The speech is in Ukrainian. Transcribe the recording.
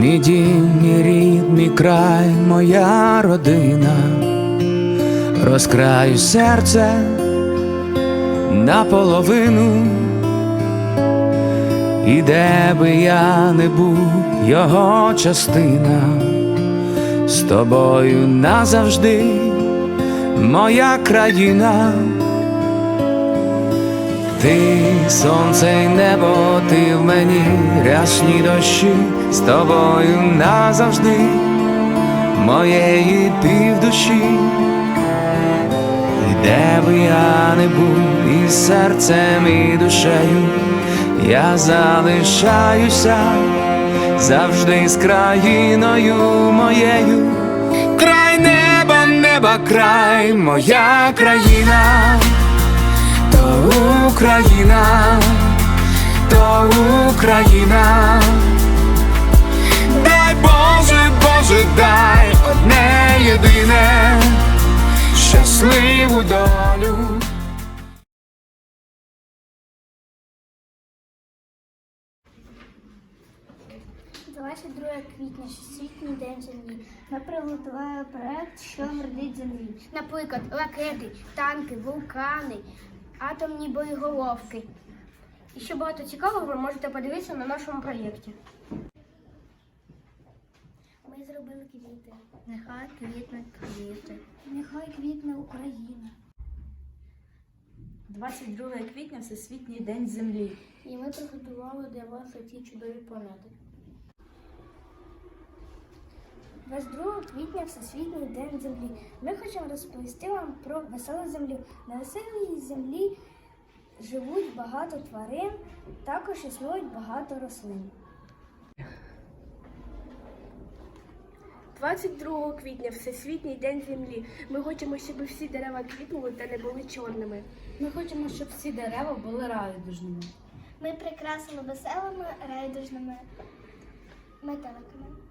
Мій дім, мій рід, край, моя родина, розкраю серце наполовину, і де би я не був, його частина, з тобою назавжди, моя країна. Ти сонце й небо, ти в мені рясні дощі з тобою назавжди, моєї півдуші, і де би я не був, і серцем, і душею я залишаюся завжди з країною моєю. Край неба, неба, край, моя країна Україна, то Україна, дай Боже, Боже, дай одне єдине щасливу долю. 22 квітня, Всесвітній день землі. Ми приготували проект, що вредить землі. Наприклад, ракети, танки, вулкани, атомні боєголовки. І ще багато цікавого ви можете подивитися на нашому проєкті. Ми зробили квіти. Нехай квітне квіти. Нехай квітне Україна. 22 квітня Всесвітній день землі. І ми приготували для вас ці чудові планети. 22 квітня Всесвітній день землі. Ми хочемо розповісти вам про веселу землю. На веселій землі живуть багато тварин, також існують багато рослин. 22 квітня Всесвітній день землі. Ми хочемо, щоб всі дерева квітнули та не були чорними. Ми хочемо, щоб всі дерева були райдужними. Ми прикрасили веселими райдужними метеликами.